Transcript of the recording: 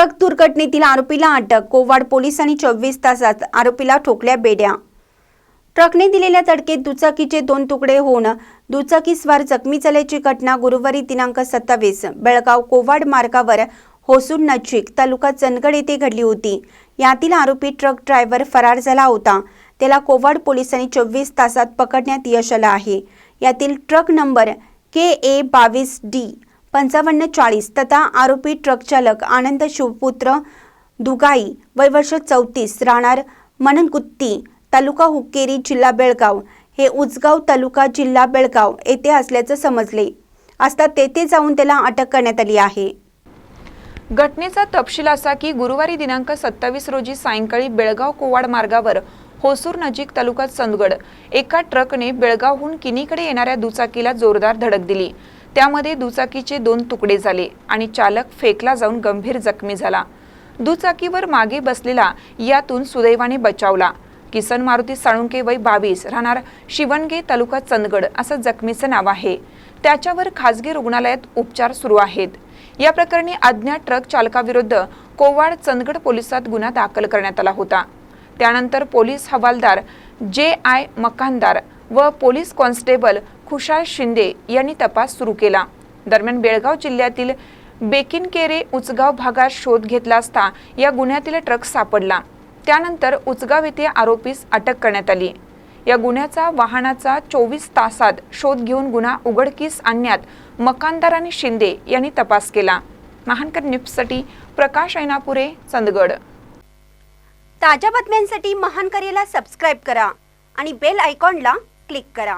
Truck दुर्घटनेतील आरोपीला अटक कोवाड पोलिसांनी चोवीस तासात आरोपीला ठोकल्या बेड्या. ट्रकने दिलेल्या तडकेत दुचाकीचे दोन तुकडे होऊन दुचाकीस्वार जखमी झाल्याची घटना गुरुवारी दिनांक सत्तावीस बेळगाव कोवाड मार्गावर होसूर नजीक तालुका चंदगड येथे घडली होती. यातील आरोपी ट्रक ड्रायव्हर फरार झाला होता. त्याला कोवाड पोलिसांनी चोवीस तासात पकडण्यात यश आलं आहे. यातील ट्रक नंबर के ए बावीस डी पंचावन्न चाळीस तथा आरोपी ट्रक चालक आनंद शिवपुत्र दुगाई वय वर्ष चौतीस राहणार मननकुत्ती तालुका हुक्केरी जिल्हा बेळगाव. हे उचगाव तालुका जिल्हा बेळगाव येथे असल्याचं समजले. असता तेथे जाऊन त्याला अटक करण्यात आली आहे. घटनेचा तपशील असा की गुरुवारी दिनांक सत्तावीस रोजी सायंकाळी बेळगाव कोवाड मार्गावर होसूर नजीक तालुका चंदगड एका ट्रकने बेळगावहून किनीकडे येणाऱ्या दुचाकीला जोरदार धडक दिली. त्यामध्ये दुचाकीचे दोन तुकडे झाले आणि चालक फेकला जाऊन गंभीर जखमी झाला. दुचाकीवर मागे बसलेला यातून सुदैवाने बचावला. किसन मारुती साळुंके वय बावीस राहणार शिवणगे तालुका चंदगड असं जखमीचं नाव आहे. त्याच्यावर खासगी रुग्णालयात उपचार सुरू आहेत. या प्रकरणी अज्ञात ट्रक चालकाविरुद्ध कोवाड चंदगड पोलिसात गुन्हा दाखल करण्यात आला होता. त्यानंतर पोलीस हवालदार जे आय मकानदार व पोलीस कॉन्स्टेबल खुशाल शिंदे यांनी तपास सुरू केला. दरम्यान बेळगाव जिल्ह्यातील बेकिनकेरे उचगाव भागात शोध घेतला असता या गुन्ह्यातील ट्रक सापडला. त्यानंतर उचगाव येथे आरोपीस अटक करण्यात आली. या गुन्ह्याचा वाहनाचा चोवीस तासात शोध घेऊन गुन्हा उघडकीस आणण्यात मकानदार आणि शिंदे यांनी तपास केला. महानकर न्यूजसाठी प्रकाश ऐनापुरे चंदगड. ताज्या बातम्यांसाठी महानकरेला सबस्क्राईब करा आणि बेल आयकॉनला क्लिक करा.